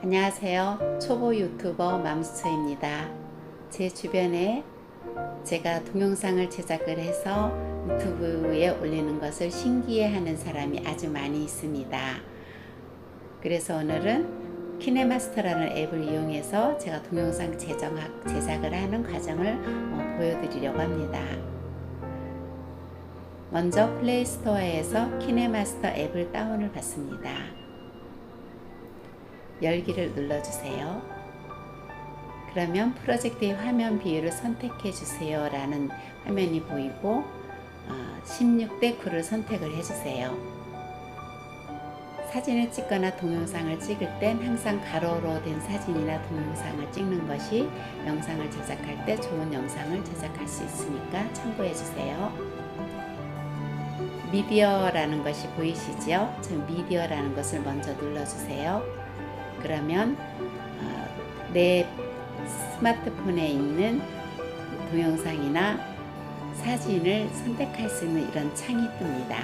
안녕하세요. 초보 유튜버 맘스터입니다. 제 주변에 제가 동영상을 제작을 해서 유튜브에 올리는 것을 신기해하는 사람이 아주 많이 있습니다. 그래서 오늘은 키네마스터라는 앱을 이용해서 제가 동영상 제정학, 제작을 하는 과정을 어, 보여드리려고 합니다. 먼저 플레이스토어에서 키네마스터 앱을 다운을 받습니다. 열기를 눌러주세요. 그러면 프로젝트의 화면 비율을 선택해 주세요 라는 화면이 보이고 16대 9를 선택을 해 주세요. 사진을 찍거나 동영상을 찍을 땐 항상 가로로 된 사진이나 동영상을 찍는 것이 영상을 제작할 때 좋은 영상을 제작할 수 있으니까 참고해 주세요. 미디어라는 것이 보이시죠? 저 미디어라는 것을 먼저 눌러주세요. 그러면 내 스마트폰에 있는 동영상이나 사진을 선택할 수 있는 이런 창이 뜹니다.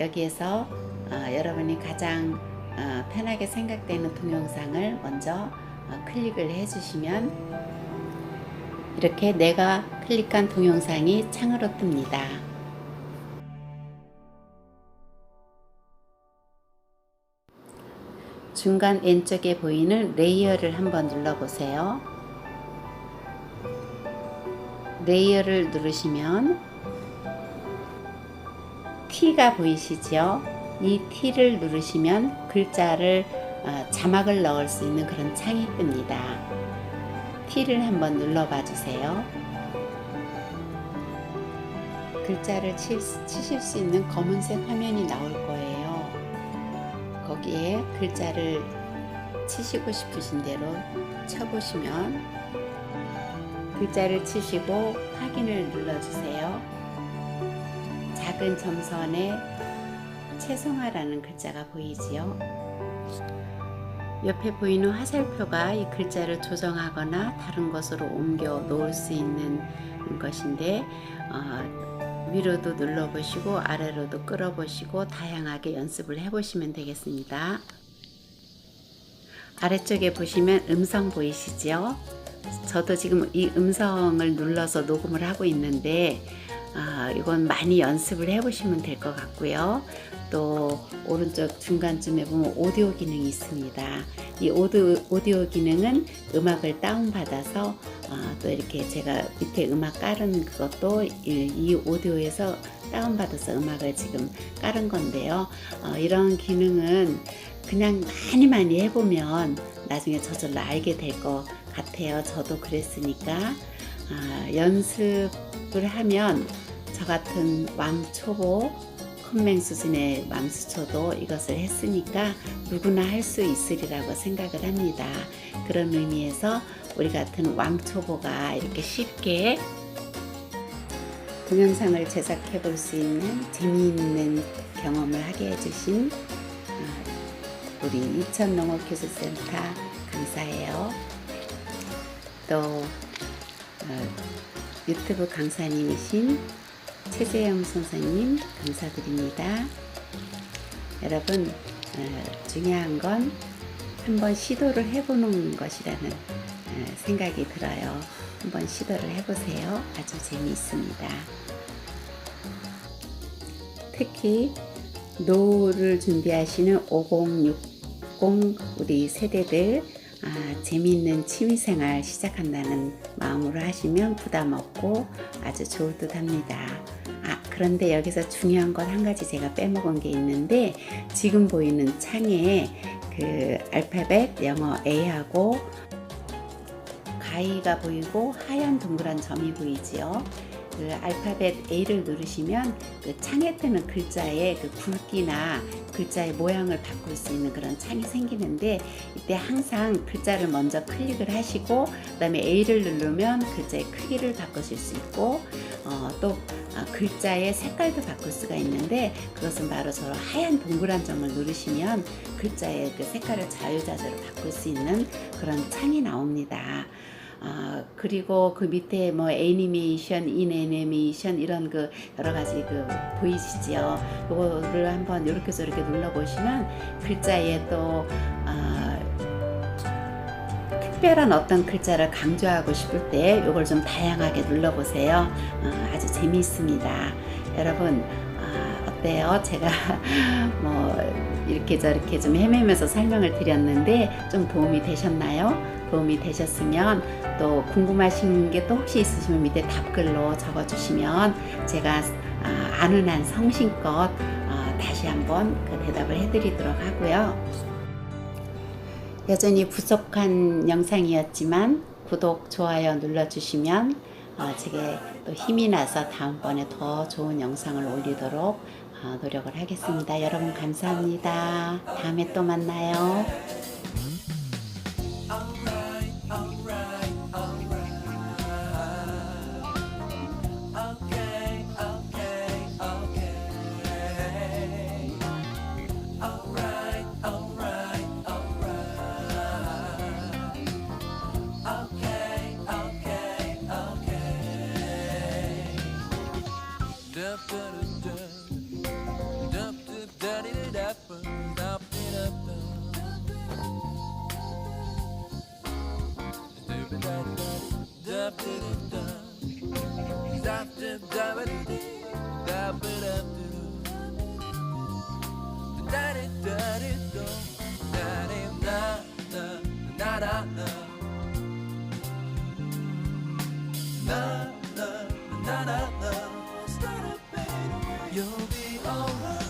여기에서 어, 여러분이 가장 어, 편하게 생각되는 동영상을 먼저 어, 클릭을 해주시면 이렇게 내가 클릭한 동영상이 창으로 뜹니다. 중간 왼쪽에 보이는 레이어를 한번 눌러보세요. 레이어를 누르시면 T가 보이시죠? 이 T를 누르시면 글자를 어, 자막을 넣을 수 있는 그런 창이 뜹니다. T를 한번 눌러봐 주세요. 글자를 치, 치실 수 있는 검은색 화면이 나올 거예요. 거기에 글자를 치시고 싶으신 대로 쳐보시면 글자를 치시고 확인을 눌러주세요. 작은 점선에 채송화라는 글자가 보이지요. 옆에 보이는 화살표가 이 글자를 조정하거나 다른 것으로 옮겨 놓을 수 있는 것인데 어, 위로도 눌러보시고 아래로도 끌어보시고 다양하게 연습을 해보시면 되겠습니다. 아래쪽에 보시면 음성 보이시죠? 저도 지금 이 음성을 눌러서 녹음을 하고 있는데 아, 이건 많이 연습을 해보시면 될 것 같고요. 또 오른쪽 중간쯤에 보면 오디오 기능이 있습니다. 이 오디오, 오디오 기능은 음악을 다운받아서 어, 또 이렇게 제가 밑에 음악 깔은 그것도 이, 이 오디오에서 다운받아서 음악을 지금 깔은 건데요. 어, 이런 기능은 그냥 많이 많이 해보면 나중에 저절로 알게 될 것 같아요. 저도 그랬으니까 아, 연습을 하면 저 같은 왕초보 컴맹 수준의 맘수초도 이것을 했으니까 누구나 할 수 있으리라고 생각을 합니다. 그런 의미에서 우리 같은 왕초보가 이렇게 쉽게 동영상을 제작해 볼 수 있는 재미있는 경험을 하게 해주신 어, 우리 이천 농업기술센터 감사해요. 또 어, 유튜브 강사님이신 최재영 선생님 감사드립니다. 여러분 어, 중요한 건 한번 시도를 해보는 것이라는 어, 생각이 들어요. 한번 시도를 해보세요. 아주 재미있습니다. 특히 노를 준비하시는 5060 우리 세대들 아, 재미있는 취미생활 시작한다는 마음으로 하시면 부담 없고 아주 좋을 듯 합니다. 아, 그런데 여기서 중요한 건 한 가지 제가 빼먹은 게 있는데 지금 보이는 창에 그 알파벳 영어 A하고 가위가 보이고 하얀 동그란 점이 보이지요. 그 알파벳 A를 누르시면 그 창에 뜨는 글자의 그 굵기나 글자의 모양을 바꿀 수 있는 그런 창이 생기는데 이때 항상 글자를 먼저 클릭을 하시고 그 다음에 A를 누르면 글자의 크기를 바꾸실 수 있고 어, 또 어, 글자의 색깔도 바꿀 수가 있는데 그것은 바로 저 하얀 동그란 점을 누르시면 글자의 그 색깔을 자유자재로 바꿀 수 있는 그런 창이 나옵니다. 어, 그리고 그 밑에 뭐 애니메이션, 인애니메이션 이런 그 여러 가지 그 보이시지요? 그거를 한번 이렇게 저렇게 눌러 보시면 글자에 또 어, 특별한 어떤 글자를 강조하고 싶을 때 이걸 좀 다양하게 눌러 보세요. 어, 아주 재미있습니다. 여러분 아, 어때요? 제가 뭐 이렇게 저렇게 좀 헤매면서 설명을 드렸는데 좀 도움이 되셨나요? 도움이 되셨으면 또 궁금하신 게 또 혹시 있으시면 밑에 답글로 적어주시면 제가 아, 아는 한 성심껏 어, 다시 한번 그 대답을 해드리도록 하고요. 여전히 부족한 영상이었지만 구독, 좋아요 눌러주시면 어, 제게 또 힘이 나서 다음번에 더 좋은 영상을 올리도록 어, 노력을 하겠습니다. 여러분 감사합니다. 다음에 또 만나요. You'll be alright,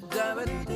da ba dee